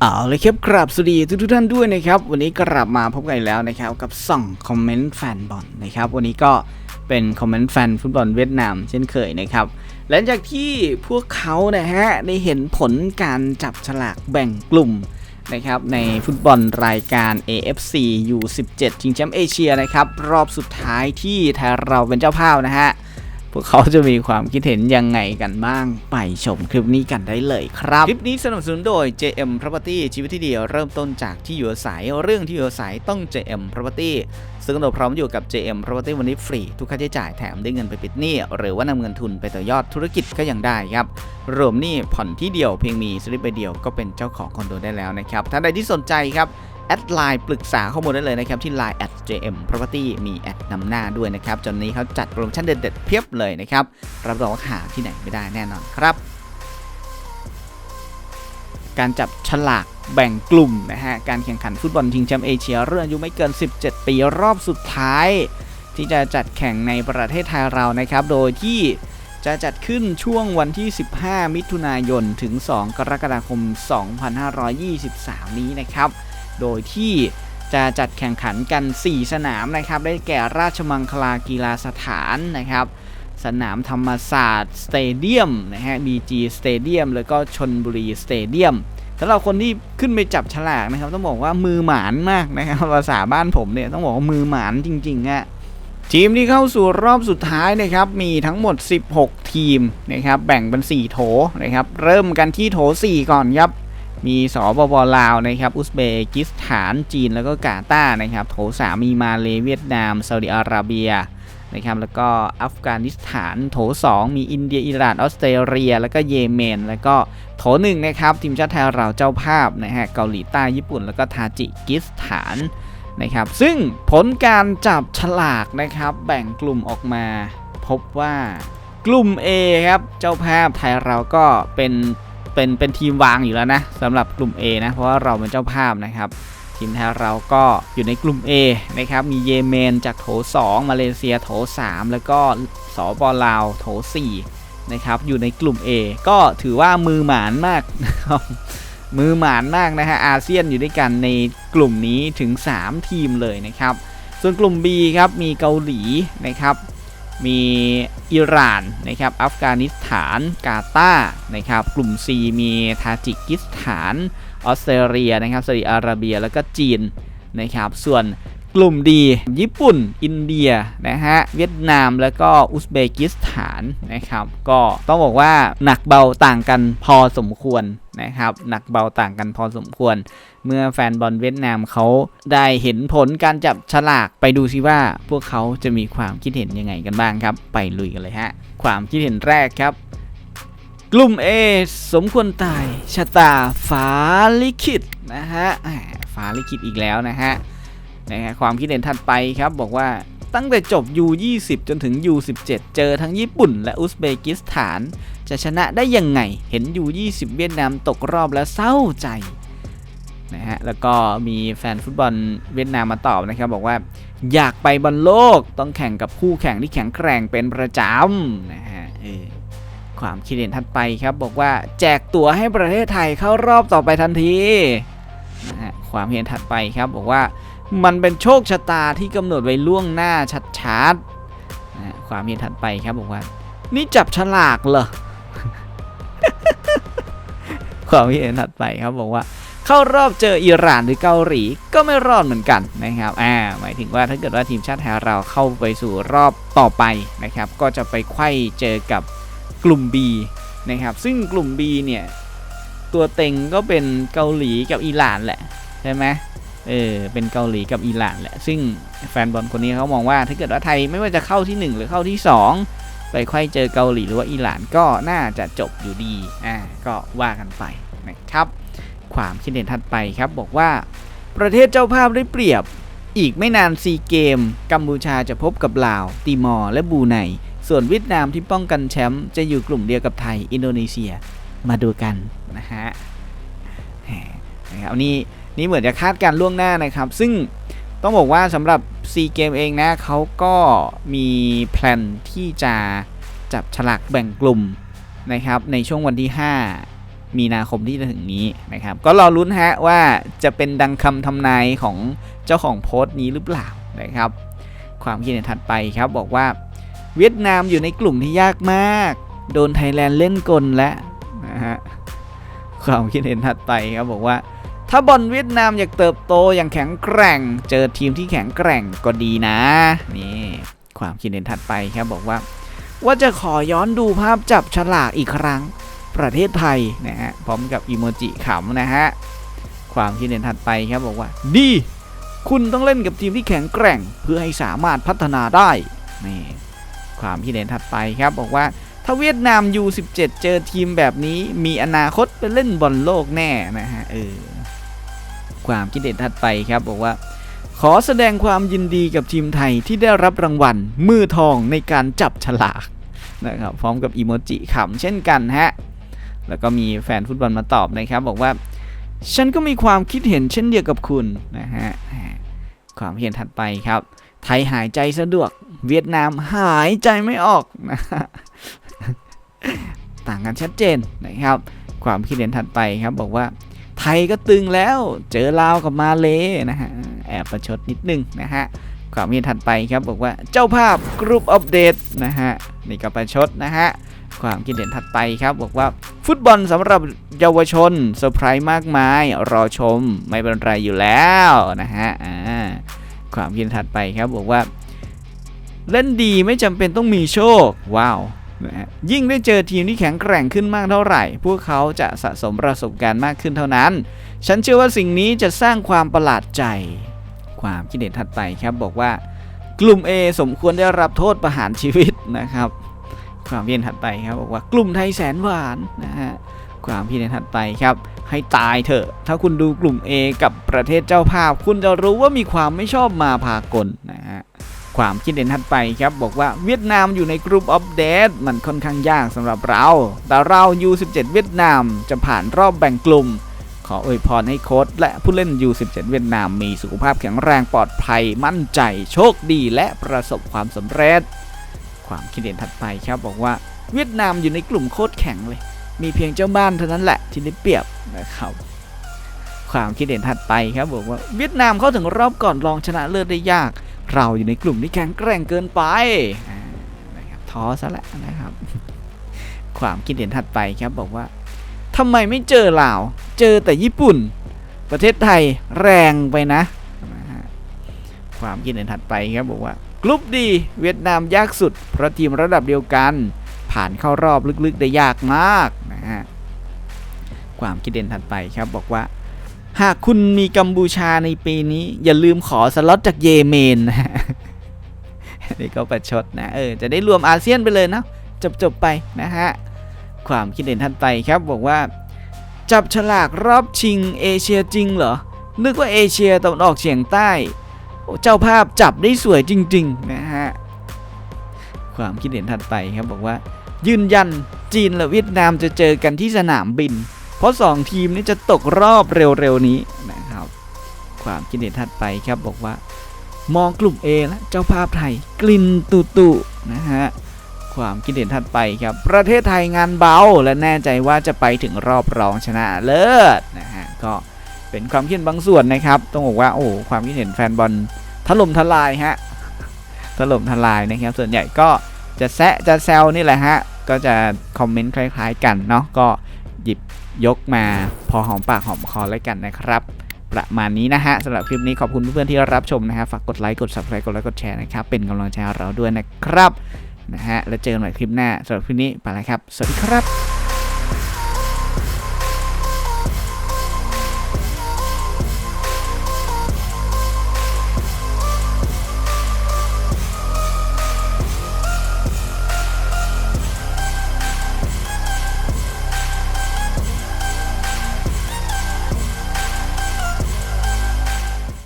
เอาเลยครับกราบสวัสดีทุกทุกท่านด้วยนะครับ วันนี้กลับมาพบกันแล้วนะครับ กับส่องคอมเมนต์แฟนบอลนะครับ วันนี้ก็เป็นคอมเมนต์แฟนฟุตบอลเวียดนามเช่นเคยนะครับ หลังจากที่พวกเขานะฮะได้เห็นผลการจับฉลากแบ่งกลุ่มนะครับในฟุตบอลรายการ AFC U17 ชิงแชมป์เอเชียนะครับ รอบสุดท้ายที่ไทยเราเป็นเจ้าภาพนะฮะ พวกเขาจะมีความคิดเห็นยังไงกันบ้าง ไปชมคลิปนี้กันได้เลยครับ คลิปนี้สนับสนุนโดย JM Property ชีวิตที่ดีเริ่มต้นจากที่อยู่อาศัยเรื่องที่อยู่อาศัยต้อง JM Property ซึ่งเราพร้อมอยู่กับ JM Property วันนี้ฟรีทุกค่าใช้จ่ายแถมได้เงินไปปิดหนี้หรือว่านำเงินทุนไปต่อยอดธุรกิจก็ยังได้ครับรวมหนี้ผ่อนที่เดียวเพียงมีสลิปใบเดียวก็เป็นเจ้าของคอนโดได้แล้วนะครับท่านใดที่สนใจครับ แอดไลน์ปรึกษาข้อมูลได้เลยนะครับที่ Line at jm property มีแอดนำหน้าด้วยนะครับจนนี้เขาจัดโปรโมชั่นเด็ดๆเพียบเลยนะครับรับรองหาที่ไหนไม่ได้แน่นอนครับ การจับฉลากแบ่งกลุ่มนะฮะการแข่งขันฟุตบอลชิงแชมป์เอเชียรุ่นอายุไม่เกิน 17 ปีรอบสุดท้าย ที่จะจัดแข่งในประเทศไทยเรานะครับ โดยที่จะจัดขึ้นช่วงวันที่ 15 มิถุนายนถึง 2 กรกฎาคม 2523 นี้นะครับ โดยที่จะจัดแข่งขันกัน 4 สนามนะครับ ได้แก่ราชมังคลากีฬาสถานนะครับ สนามธรรมศาสตร์สเตเดียมนะฮะ BG สเตเดียมแล้วก็ชนบุรีสเตเดียมสำหรับคนที่ขึ้นไปจับฉลากนะครับ ต้องบอกว่ามือหมานมากนะครับภาษาบ้านผมเนี่ยต้องบอกว่ามือหมานจริงๆอะทีมที่เข้าสู่รอบสุดท้ายนะครับ มีทั้งหมด 16 ทีมนะครับ แบ่งเป็น 4 โถนะครับ เริ่มกันที่โถ 4 ก่อนครับ มีสปปลาวนะครับ อุซเบกิสถาน จีน แล้วก็กาตาร์นะครับ โถ3มีมาเลเวียดนาม ซาอุดิอาระเบียนะครับ แล้วก็อัฟกานิสถาน โถ 2 มีอินเดีย อิหร่าน ออสเตรเลีย แล้วก็เยเมน แล้วก็โถ1นะครับ ทีมชาติไทยเราเจ้าภาพนะฮะ เกาหลีใต้ ญี่ปุ่น แล้วก็ทาจิกิสถานนะครับ ซึ่งผลการจับฉลากนะครับ แบ่งกลุ่มออกมา พบว่ากลุ่ม A ครับ เจ้าภาพไทยเราก็เป็น เป็นเป็นทีมวางอยู่แล้วนะสำหรับกลุ่ม A นะเพราะว่าเราเป็นเจ้าภาพนะครับทีมไทยเราก็อยู่ในกลุ่ม A นะครับ มีเยเมนจากโถ 2 มาเลเซียโถ 3 แล้วก็สปลาวโถ 4 นะครับ อยู่ในกลุ่ม A ก็ถือว่ามือหมานมากนะครับมือหมานมากนะฮะอาเซียนอยู่ด้วยกันในกลุ่มนี้ถึง 3 ทีมเลยนะครับ ส่วนกลุ่ม B ครับ มีเกาหลีนะครับ มีอิหร่านนะครับอัฟกานิสถานกาตาร์นะครับกลุ่ม C มีทาจิกิสถานออสเตรเลียนะครับซาอุดิอาระเบียแล้วก็จีนนะครับส่วน กลุ่มดี ญี่ปุ่น อินเดียนะฮะ เวียดนามแล้วก็อุซเบกิสถานนะครับ ก็ต้องบอกว่าหนักเบาต่างกันพอสมควรนะครับ หนักเบาต่างกันพอสมควร เมื่อแฟนบอลเวียดนามเขาได้เห็นผลการจับฉลากไปดูซิว่า พวกเขาจะมีความคิดเห็นยังไงกันบ้างครับ ไปลุยกันเลยฮะ ความคิดเห็นแรกครับ กลุ่ม A สมควรตายชะตาฟ้าลิขิตนะฮะฟ้าลิขิตอีกแล้วนะฮะ นะฮะความคิดเห็นถัดไปครับบอกว่าตั้งแต่จบ U20 จนถึง U17 เจอทั้งญี่ปุ่นและอุซเบกิสถาน จะชนะได้ยังไง เห็น U20 เวียดนามตกรอบแล้วเศร้าใจนะฮะแล้วก็มีแฟนฟุตบอลเวียดนามมาตอบนะครับบอกว่า อยากไปบอลโลกต้องแข่งกับคู่แข่งที่แข็งแกร่งเป็นประจำนะฮะเออความคิดเห็นถัดไปครับบอกว่าแจกตั๋วให้ประเทศไทยเข้ารอบต่อไปทันทีนะฮะความเห็นถัดไปครับบอกว่า มันเป็นโชคชะตาที่กำหนดไว้ล่วงหน้าชัดๆนะความเห็นถัดไปครับบอกว่า นี่จับฉลากเหรอ ความเห็นถัดไปครับบอกว่า เข้ารอบเจออิหร่านหรือเกาหลีก็ไม่รอดเหมือนกันนะครับ อ่า หมายถึงว่าถ้าเกิดว่าทีมชาติไทยเราเข้าไปสู่รอบต่อไปนะครับ ก็จะไปไขว้เจอกับกลุ่ม B นะครับ ซึ่งกลุ่ม B เนี่ยตัวเต็งก็เป็นเกาหลีกับอิหร่านแหละใช่ไหม เออเป็นเกาหลีกับอิหร่านแหละ ซึ่งแฟนบอลคนนี้เขามองว่าถ้าเกิดว่าไทยไม่ว่าจะเข้าที่ 1 หรือเข้าที่ 2 ไปไขว้เจอเกาหลีหรือว่าอิหร่านก็น่าจะจบอยู่ดีอ่าก็ว่ากันไปนะครับ ความคิดเห็นถัดไปครับบอกว่า ประเทศเจ้าภาพได้เปรียบ อีกไม่นานซีเกม กัมพูชาจะพบกับลาว ติมอร์และบูไนส่วนเวียดนามที่ป้องกันแชมป์จะอยู่กลุ่มเดียวกับไทยอินโดนีเซียมาดูกันนะฮะนะครับนี่ นี่เหมือนจะคาดการล่วงหน้านะครับ ซึ่งต้องบอกว่าสำหรับซีเกมเองนะเขาก็มีแพลนที่จะจับฉลากแบ่งกลุ่มนะครับในช่วงวันที่ 5 มีนาคมที่จะถึงนี้นะครับ ก็รอลุ้นฮะว่าจะเป็นดังคำทำนายของเจ้าของโพสต์นี้หรือเปล่านะครับ ความคิดเห็นถัดไปครับบอกว่าเวียดนามอยู่ในกลุ่มที่ยากมาก โดนไทยแลนด์เล่นกลและนะฮะความคิดเห็นถัดไปครับบอกว่า ถ้าบอลเวียดนามอยากเติบโตอย่างแข็งแกร่ง เจอทีมที่แข็งแกร่งก็ดีนะ นี่ ความคิดเห็นถัดไปครับบอกว่า ว่าจะขอย้อนดูภาพจับฉลากอีกครั้ง ประเทศไทยนะฮะพร้อมกับอีโมจิขำนะฮะความคิดเห็นถัดไปครับบอกว่า ดี คุณต้องเล่นกับทีมที่แข็งแกร่ง เพื่อให้สามารถพัฒนาได้นี่ความคิดเห็นถัดไปครับบอกว่าถ้าเวียดนาม U17 เจอทีมแบบนี้ มีอนาคตไปเล่นบอลโลกแน่นะฮะเออ ความคิดเห็นถัดไปครับ บอกว่า ขอแสดงความยินดีกับทีมไทยที่ได้รับรางวัล มือทองในการจับฉลากนะครับพร้อมกับอีโมจิขำเช่นกันฮะแล้วก็มีแฟนฟุตบอลมาตอบนะครับ บอกว่า ฉันก็มีความคิดเห็นเช่นเดียวกับคุณนะฮะความเห็นถัดไปครับ ไทยหายใจสะดวก เวียดนามหายใจไม่ออกนะฮะต่างกันชัดเจนนะครับ ความคิดเห็นถัดไปครับบอกว่า ไทยก็ตึงแล้วเจอลาวกับมาเลนะฮะแอบประชดนิดนึงนะฮะความคิดเห็นถัดไปครับบอกว่าเจ้าภาพกรุ๊ปอัปเดตนะฮะนี่ก็ประชดนะฮะความคิดเห็นถัดไปครับบอกว่าฟุตบอลสำหรับเยาวชนเซอร์ไพรส์มากมาย รอชมไม่เป็นไรอยู่แล้วนะฮะความคิดเห็นถัดไปครับบอกว่า เล่นดีไม่จำเป็นต้องมีโชค ว้าว นะฮะยิ่งได้เจอทีมที่แข็งแกร่งขึ้นมากเท่าไหร่ พวกเขาจะสะสมประสบการณ์มากขึ้นเท่านั้น ฉันเชื่อว่าสิ่งนี้จะสร้างความประหลาดใจ ความคิดเห็นถัดไปครับบอกว่ากลุ่ม A สมควรได้รับโทษประหารชีวิตนะครับ ความคิดเห็นถัดไปครับบอกว่ากลุ่มไทยแสนหวานนะฮะความคิดเห็นถัดไปครับ ให้ตายเถอะ ถ้าคุณดูกลุ่ม A กับประเทศเจ้าภาพ คุณจะรู้ว่ามีความไม่ชอบมาพากลนะฮะ ความคิดเห็นถัดไปครับบอกว่าเวียดนามอยู่ในกลุ่มอัปเดตมันค่อนข้างยากสำหรับเรา แต่เรา U17 เวียดนามจะผ่านรอบแบ่งกลุ่ม ขออวยพรให้โค้ชและผู้เล่น U17 เวียดนามมีสุขภาพแข็งแรงปลอดภัยมั่นใจโชคดีและประสบความสำเร็จ ความคิดเห็นถัดไปครับบอกว่าเวียดนามอยู่ในกลุ่มโคตรแข็งเลย มีเพียงเจ้าบ้านเท่านั้นแหละที่ได้เปรียบนะครับ ความคิดเห็นถัดไปครับบอกว่าเวียดนามเข้าถึงรอบก่อนรองชนะเลิศได้ยาก เราอยู่ในกลุ่มที่แข็งแกร่งเกินไปนะครับท้อซะแล้วนะครับ ความคิดเห็นถัดไปครับบอกว่าทำไมไม่เจอลาว เจอแต่ญี่ปุ่น ประเทศไทยแรงไปนะนะฮะความคิดเห็นถัดไปครับบอกว่ากลุ่มดีเวียดนามยากสุด เพราะทีมระดับเดียวกัน ผ่านเข้ารอบลึกๆได้ยากมากนะฮะความคิดเห็นถัดไปครับบอกว่า หากคุณมีกัมพูชาในปีนี้ อย่าลืมขอสล็อตจากเยเมนนะฮะนี่ก็ประชดนะ เออ จะได้รวมอาเซียนไปเลยเนาะจบจบๆไปนะฮะ ความคิดเห็นท่านไปครับบอกว่า จับฉลากรอบชิงเอเชียจริงเหรอ นึกว่าเอเชียตะวันออกเฉียงใต้โอ้เจ้าภาพจับได้สวยจริง ๆ นะฮะ ความคิดเห็นถัดไปครับบอกว่า ยืนยันจีนและเวียดนามจะเจอกันที่สนามบิน เพราะ 2 ทีมนี้จะตกรอบเร็วๆนี้นะครับ ความคิดเห็นถัดไปครับบอกว่า มองกลุ่ม A และเจ้าภาพไทยกลิ่นตุตุนะฮะความคิดเห็นถัดไปครับ ประเทศไทยงานเบา และแน่ใจว่าจะไปถึงรอบรองชนะเลิศนะฮะก็เป็นความคิดเห็นบางส่วนนะครับต้องบอกว่าโอ้ความคิดเห็นแฟนบอลถล่มทลายฮะถล่มทลายนะครับ ส่วนใหญ่ก็จะแซะจะแซวนี่แหละฮะก็จะคอมเมนต์คล้าย ๆ กันเนาะก็ หยิบยกมาพอหอมปากหอมคอแล้วกันนะครับ ประมาณนี้นะฮะสำหรับคลิปนี้ขอบคุณเพื่อนๆที่รับชมนะฮะฝากกดไลค์กด subscribe กดไลค์กดแชร์นะครับเป็นกำลังใจเราด้วยนะครับนะฮะแล้วเจอกันใหม่คลิปหน้าสำหรับคลิปนี้ไปแล้วครับ สวัสดีครับ